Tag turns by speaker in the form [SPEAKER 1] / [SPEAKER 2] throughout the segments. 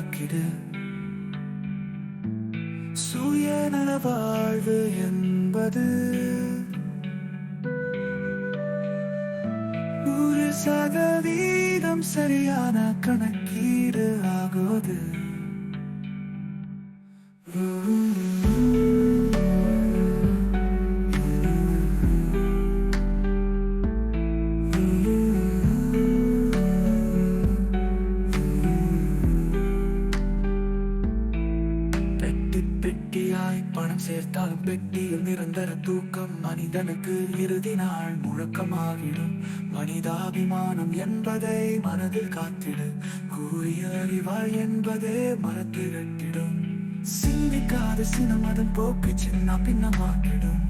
[SPEAKER 1] முடமாக்கிடு சுயநல வாழ்வு என்பது நூறு சதவீதம் சரியான கணக்கீடு ஆகுது. பெட்டி சேர்த்தாலும் பெட்டியில் நிரந்தர தூக்கம். மனிதனுக்கு இறுதி நாள் முழக்கமாகிடும். மனிதாபிமானம் என்பதை மனதில் காத்திடு. கூறிய அறிவாள் என்பதே மரத்திரட்டிடும். சிந்திக்காத சினம் அதன் போக்கு சின்ன பின்னமாக்கிடும்.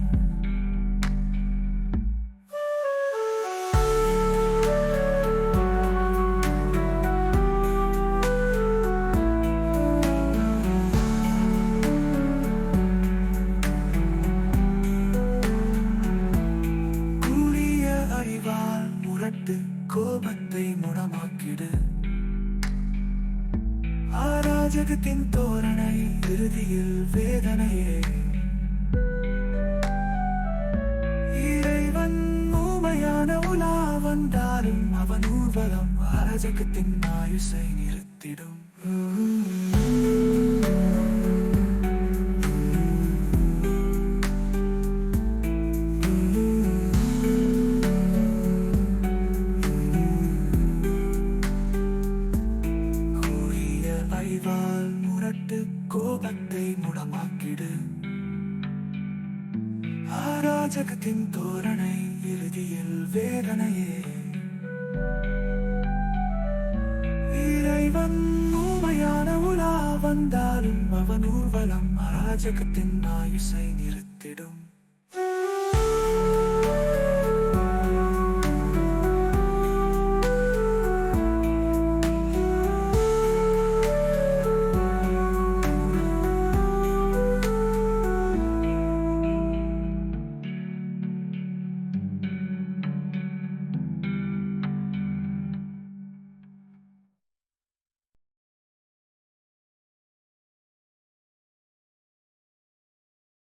[SPEAKER 1] அறிவால் கோபத்தை முடமாக்கிடு. ஆராஜகத்தின் தோரணை இறுதியில் வேதனையே. இறைவன் ஊமையான உலா வந்தாலும் அவன் ஊர்வலம் அராஜகத்தின் ஆயுசை நிறுத்திடும். அறிவால் கோபத்தை முடமாக்கிடு. ஆராஜகத்தின் தோரணை இறுதியில் வேதனையே. இறைவன் ஊமையான உலா வந்தாலும் அவன் ஊர்வலம் அராஜகத்தின் ஆயுசை நிறுத்திடும்.